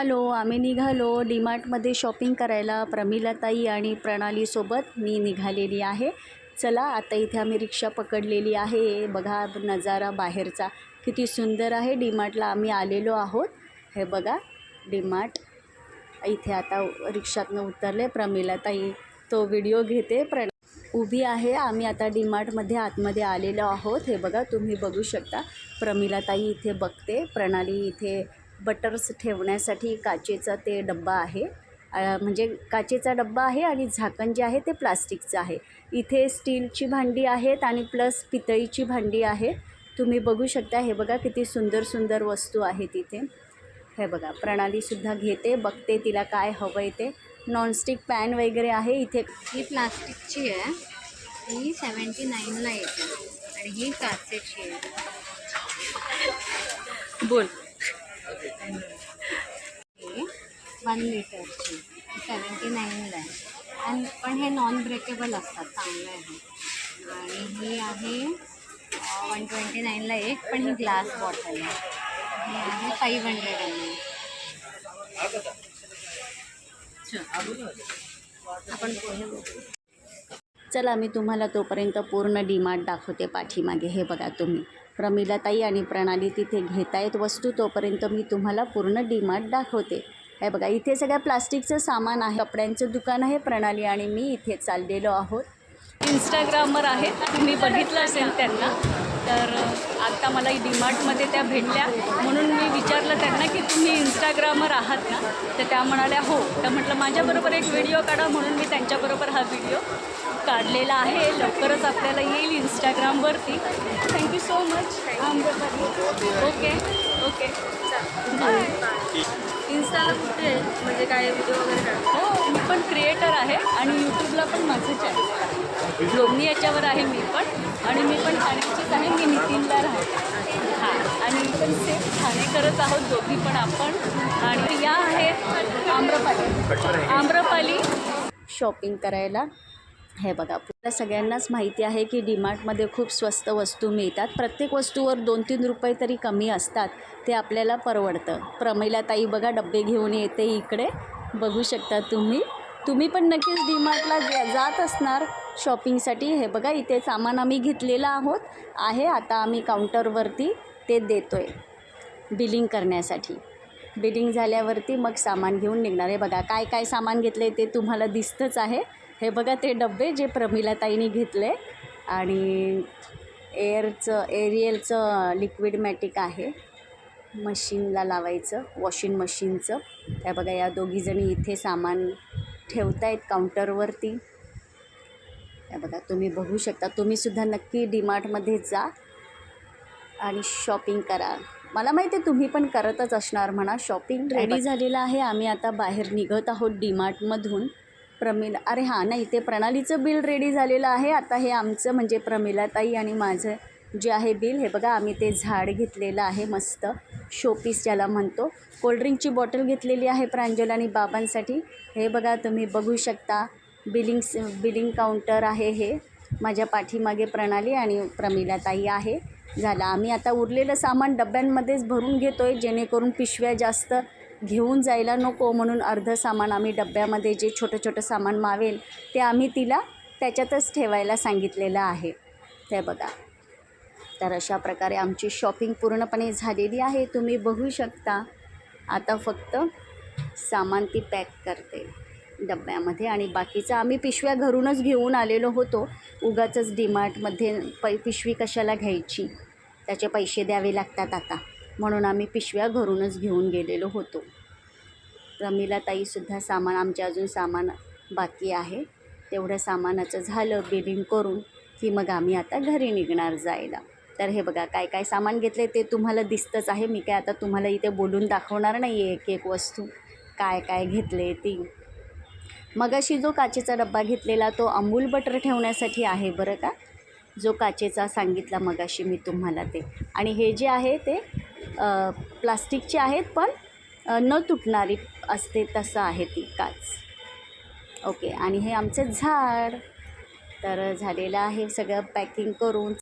Hello आम्ही निघालो. डीमार्टमध्ये shopping करायला प्रमिलाताई आणि प्रणालीसोबत मी निघालेली आहे. चला आता इथे आम्ही रिक्षा पकडलेली आहे. बघा नजारा बाहेरचा. किती सुंदर आहे डीमार्टला आम्ही आलेलो आहोत. हे बघा डीमार्ट. इथे आता रिक्षातनं उतरले प्रमिलाताई. तो व्हिडिओ घेते प्रण उभी आहे. आम्ही आता डीमार्टमध्ये आतमध्ये आलेलो आहोत. हे बघा तुम्ही बघू शकता. प्रमिलाताई इथे बघते. प्रणाली इथे बटर्स ठेवण्यासाठी काचेचा ते डब्बा आहे. म्हणजे काचेचा डब्बा आहे आणि झाकण जे आहे ते प्लास्टिकचं आहे. इथे स्टीलची भांडी आहेत आणि प्लस पितळीची भांडी आहे तुम्ही बघू शकता हे बघा किती सुंदर सुंदर वस्तू आहेत इथे. हे बघा प्रणालीसुद्धा घेते बघते तिला काय हवं आहे ते. नॉनस्टिक पॅन वगैरे आहे इथे. ही प्लास्टिकची आहे. ही सेवन्टी नाईनला येते. आणि ही काचेची आहे. बोल. वन लिटरची सेवन्टी नाईनला आहे. आणि पण हे नॉन ब्रेकेबल असतात चांगलं आहे आणि ही आहे वन ट्वेंटी नाईनला एक पण ही ग्लास बॉटल आहे. ही आहे फाईव्ह हंड्रेड एम एल आपण पुढे बघू. चला मी तुम्हाला तोपर्यंत पूर्ण डीमार्ट दाखवते पाठीमागे. हे बघा तुम्ही. प्रमिलाताई आणि प्रणाली तिथे घेत आहेत. वस्तू तोपर्यंत मी तुम्हाला पूर्ण डीमार्ट दाखवते. हे बघा इथे सगळ्या प्लास्टिकचं सामान आहे. कपड्यांचं दुकान आहे प्रणाली आणि मी इथे चाललेलो आहोत. इंस्टाग्रामवर आहेत. तुम्ही बघितलं असेल त्यांना. तर आत्ता मला डीमार्टमध्ये त्या भेटल्या. म्हणून मी विचारलं त्यांना की तुम्ही इंस्टाग्रामवर आहात ना? तर त्या म्हणाल्या हो. तर म्हटलं माझ्याबरोबर एक व्हिडिओ काढा. म्हणून मी त्यांच्याबरोबर हा व्हिडिओ काढलेला आहे. लवकरच आपल्याला येईल इंस्टाग्रामवरती thank you so much okay okay इन्स्टाला कुठे म्हणजे काय व्हिडिओ वगैरे काढतो? हो मी पण क्रिएटर आहे आणि यूट्यूबला पण माझं चॅनल आहे. लोमणी याच्यावर आहे मी पण. आणि मी पण ठाण्याचीच आहे मी नितीनला राहते. हां आणि पण सेफ ठाणेकरच आहोत दोघी पण आपण. आणि या आहेत आम्रपाली. आम्रपाली. शॉपिंग करायला. हे बघा आपल्याला सगळ्यांनाच माहिती आहे की डीमार्टमध्ये खूप स्वस्त वस्तू मिळतात. प्रत्येक वस्तूवर दोन तीन रुपये तरी कमी असतात. ते आपल्याला परवडतं. प्रमिलाताई बघा डबे घेऊन येते इकडे. बघू शकता तुम्ही. तुम्ही पण नक्कीच डीमार्टला जात असणार. शॉपिंगसाठी. हे बघा इथे सामान आम्ही घेतलेलं आहोत. आहे आता आम्ही काउंटरवरती ते देतो आहे बिलिंग करण्यासाठी. बिलिंग झाल्यावरती मग सामान घेऊन निघणार आहे. बघा काय काय सामान घेतलं आहे ते तुम्हाला दिसतंच आहे. हे बघा ते डबे जे प्रमिलाताईने घेतले आणि एअरचं एरियलचं लिक्विड मॅटिक आहे. मशीनला लावायचं वॉशिंग मशीनचं. त्या बघा या दोघीजणी इथे सामान ठेवत आहेत काउंटरवरती. बघा तुम्ही बघू शकता. तुम्हीसुद्धा नक्की डीमार्टमध्ये जा आणि शॉपिंग करा. मला माहिती आहे तुम्ही पण करतच असणार म्हणा शॉपिंग. रेडी झालेलं आहे. आम्ही आता बाहेर निघत आहोत डीमार्टमधून. प्रमिला अरे हां नाही ते प्रणालीचं बिल रेडी झालेलं आहे. आता हे आमचं म्हणजे प्रमिलाताई आणि माझं जे आहे बिल हे बघा आम्ही ते झाड घेतलेलं आहे मस्त. शोपीस ज्याला म्हणतो. कोल्ड्रिंकची बॉटल घेतलेली आहे प्रांजल आणि बाबांसाठी. हे बघा तुम्ही बघू शकता. बिलिंग बिलिंग काउंटर आहे हे माझ्या पाठीमागे प्रणाली आणि प्रमिलाताई आहे. झालं आम्ही आता उरलेलं सामान डब्यांमध्येच भरून घेतो आहे जेणेकरून पिशव्या जास्त घेऊन जायला नको म्हणून अर्धं सामान आम्ही डब्यामध्ये जे छोटं छोटं सामान मावेल ते आम्ही तिला त्याच्यातच ठेवायला सांगितलेलं आहे. ते बघा. तर अशा प्रकारे आमची शॉपिंग पूर्णपणे झालेली आहे. तुम्ही बघू शकता. आता फक्त सामान ती पॅक करते. डब्यामध्ये आणि बाकीचं आम्ही पिशव्या घरूनच घेऊन आलेलो होतो. उगाचच डीमार्टमध्ये पै पिशवी कशाला घ्यायची? त्याचे पैसे द्यावे लागतात आता. म्हणून आम्ही पिशव्या घरूनच घेऊन गेलेलो होतो. रमीलाताईसुद्धा सामान आमचे अजून सामान बाकी आहे. तेवढं सामानाचं झालं बिलिंग करून की मग आम्ही आता घरी निघणार जायला. तर हे बघा काय काय सामान घेतले ते तुम्हाला दिसतंच आहे. मी काय आता तुम्हाला इथे बोलून दाखवणार नाही आहे एक एक वस्तू. काय काय घेतले ती? मगाशी जो काचेचा डब्बा घेतलेला तो अमूल बटर ठेवण्यासाठी आहे बरं का? जो काचेचा सांगितला मगाशी मी तुम्हाला ते. आणि हे जे आहे ते प्लास्टिकचे आहेत पण न तुटणारी असते तसं आहे ती काच. ओके आणि हे आमचं झाड. तर झालेलं आहे सगळं पॅकिंग करून.